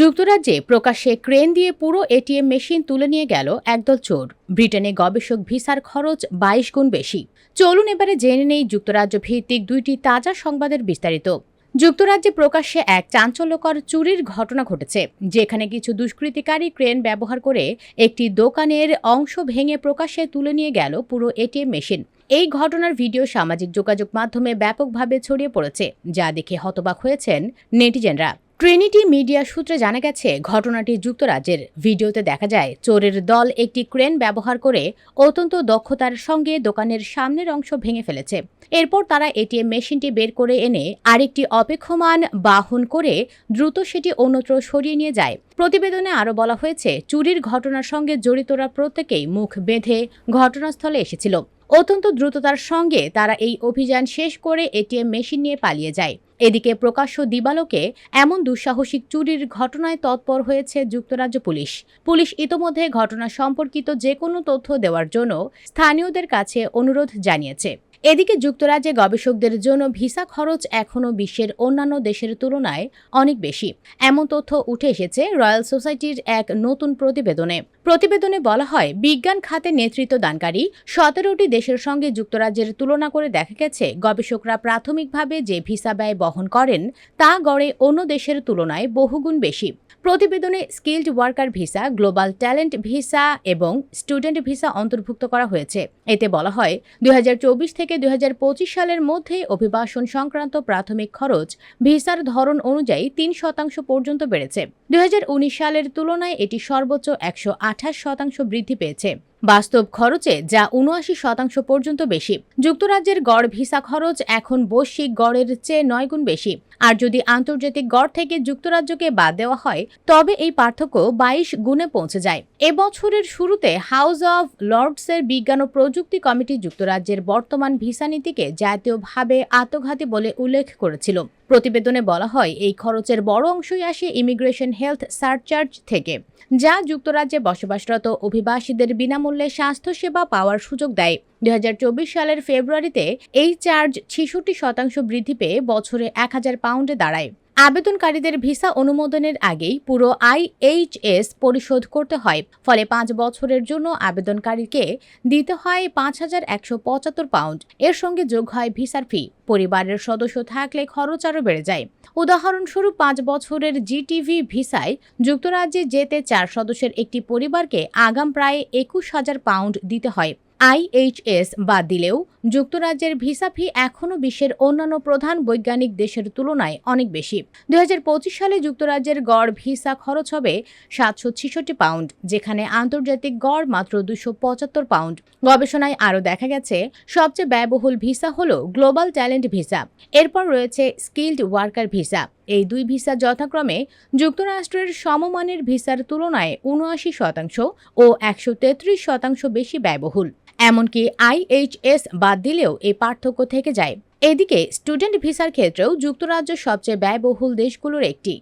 যুক্তরাজ্যে প্রকাশ্যে ক্রেন দিয়ে পুরো এটিএম মেশিন তুলে নিয়ে গেল একদল চোর। ব্রিটেনে গবেষক ভিসার খরচ বাইশ গুণ বেশি। চলুন এবারে জেনে নেই যুক্তরাজ্য ভিত্তিক দুইটি তাজা সংবাদের বিস্তারিত। যুক্তরাজ্যে প্রকাশ্যে এক চাঞ্চল্যকর চুরির ঘটনা ঘটেছে, যেখানে কিছু দুষ্কৃতিকারী ক্রেন ব্যবহার করে একটি দোকানের অংশ ভেঙে প্রকাশ্যে তুলে নিয়ে গেল পুরো এটিএম মেশিন। এই ঘটনার ভিডিও সামাজিক যোগাযোগ মাধ্যমে ব্যাপকভাবে ছড়িয়ে পড়েছে, যা দেখে হতবাক হয়েছেন নেটিজেনরা। ট্রিনিটি মিডিয়া সূত্রে জানা গেছে, ঘটনাটি যুক্তরাজ্যের ভিডিওতে দেখা যায়, চোরের দল একটি ক্রেন ব্যবহার করে অত্যন্ত দক্ষতার সঙ্গে দোকানের সামনের অংশ ভেঙে ফেলেছে। এরপর তারা এটিএম মেশিনটি বের করে এনে আরেকটি অপেক্ষমান বাহন করে দ্রুত সেটি অন্যত্র সরিয়ে নিয়ে যায়। প্রতিবেদনে আরও বলা হয়েছে, চুরির ঘটনার সঙ্গে জড়িতরা প্রত্যেকেই মুখ বেঁধে ঘটনাস্থলে এসেছিল। অত্যন্ত দ্রুততার সঙ্গে তারা এই অভিযান শেষ করে এটিএম মেশিন নিয়ে পালিয়ে যায়। এদিকে প্রকাশ্য দিবালোকে এমন দুঃসাহসিক চুরির ঘটনায় তৎপর হয়েছে যুক্তরাজ্য পুলিশ। পুলিশ ইতোমধ্যে ঘটনা সম্পর্কিত যে কোনো তথ্য দেওয়ার জন্য স্থানীয়দের কাছে অনুরোধ জানিয়েছে। এদিকে যুক্তরাজ্যে গবেষকদের জন্য ভিসা খরচ এখনও বিশ্বের অন্যান্য দেশের তুলনায় অনেক বেশি। এমন তথ্য উঠে এসেছে রয়্যাল সোসাইটির এক নতুন প্রতিবেদনে। প্রতিবেদনে বলা হয়, বিজ্ঞান খাতে নেতৃত্ব দানকারী সতেরোটি দেশের সঙ্গে যুক্তরাজ্যের তুলনা করে দেখা গেছে, গবেষকরা প্রাথমিকভাবে যে ভিসা ব্যয় বহন করেন তা গড়ে অন্য দেশের তুলনায় বহুগুণ বেশি। প্রতিবেদনে skilled worker visa, global talent visa এবং স্টুডেন্ট ভিসা অন্তর্ভুক্ত করা হয়েছে। এতে বলা হয়, দুই হাজার চব্বিশ থেকে দু হাজার পঁচিশ সালের মধ্যে অভিবাসন সংক্রান্ত প্রাথমিক খরচ ভিসার ধরন অনুযায়ী তিন শতাংশ পর্যন্ত বেড়েছে। দুই হাজার উনিশ সালের তুলনায় এটি সর্বোচ্চ একশো আঠাশ শতাংশ বৃদ্ধি পেয়েছে। বাস্তব খরচে যা উনআশি শতাংশ পর্যন্ত বেশি। যুক্তরাজ্যের গড় ভিসা খরচ এখন বৈশ্বিক গড়ের চেয়ে নয় গুণ বেশি। আর যদি আন্তর্জাতিক গড় থেকে যুক্তরাজ্যকে বাদ দেওয়া হয়, তবে এই পার্থক্য বাইশ গুণে পৌঁছে যায়। এবছরের শুরুতে হাউস অব লর্ডসের বিজ্ঞান ও প্রযুক্তি কমিটি যুক্তরাজ্যের বর্তমান ভিসা নীতিকে জাতীয়ভাবে আত্মঘাতী বলে উল্লেখ করেছিল। প্রতিবেদনে বলা হয়, এই খরচের বড় অংশই আসে ইমিগ্রেশন হেলথ সারচার্জ থেকে, যা যুক্তরাজ্যে বসবাসরত অভিবাসীদের বিনামূল্যে স্বাস্থ্যসেবা পাওয়ার সুযোগ দেয়। দু হাজার চব্বিশ সালের ফেব্রুয়ারিতে এই চার্জ ছেষট্টি শতাংশ বৃদ্ধি পেয়ে বছরে এক হাজার পাউন্ডে দাঁড়ায়। আবেদনকারীদের ভিসা অনুমোদনের আগেই পুরো আইএইচএস পরিশোধ করতে হয়। ফলে পাঁচ বছরের জন্য আবেদনকারীকে দিতে হয় পাঁচ হাজার একশো পঁচাত্তর পাউন্ড। এর সঙ্গে যোগ হয় ভিসার ফি। পরিবারের সদস্য থাকলে খরচ আরও বেড়ে যায়। উদাহরণস্বরূপ, পাঁচ বছরের জিটিভি ভিসায় যুক্তরাজ্যে যেতে চার সদস্যের একটি পরিবারকে আগাম প্রায় একুশ হাজার পাউন্ড দিতে হয়। আইএইচএস বাদ দিলেও যুক্তরাজ্যের ভিসা ফি এখনও বিশ্বের অন্যান্য প্রধান বৈজ্ঞানিক দেশের তুলনায় অনেক বেশি। দুই হাজার পঁচিশ সালে যুক্তরাজ্যের গড় ভিসা খরচ হবে সাতশো ছেষট্টি পাউন্ড, যেখানে আন্তর্জাতিক গড় মাত্র দুশো পঁচাত্তর পাউন্ড। গবেষণায় আরও দেখা গেছে, সবচেয়ে ব্যয়বহুল ভিসা হল গ্লোবাল ট্যালেন্ট ভিসা। এরপর রয়েছে স্কিল্ড ওয়ার্কার ভিসা। এই দুই ভিসা যথাক্রমে যুক্তরাষ্ট্রের সমমানের ভিসার তুলনায় উনআশি শতাংশ ও একশো তেত্রিশ শতাংশ বেশি ব্যয়বহুল। এমনকি আইএইচএস বাদ দিলেও এই পার্থক্য থেকে যায়। এদিকে, স্টুডেন্ট ভিসার ক্ষেত্রেও যুক্তরাজ্য সবচেয়ে ব্যয়বহুল দেশগুলোর একটি।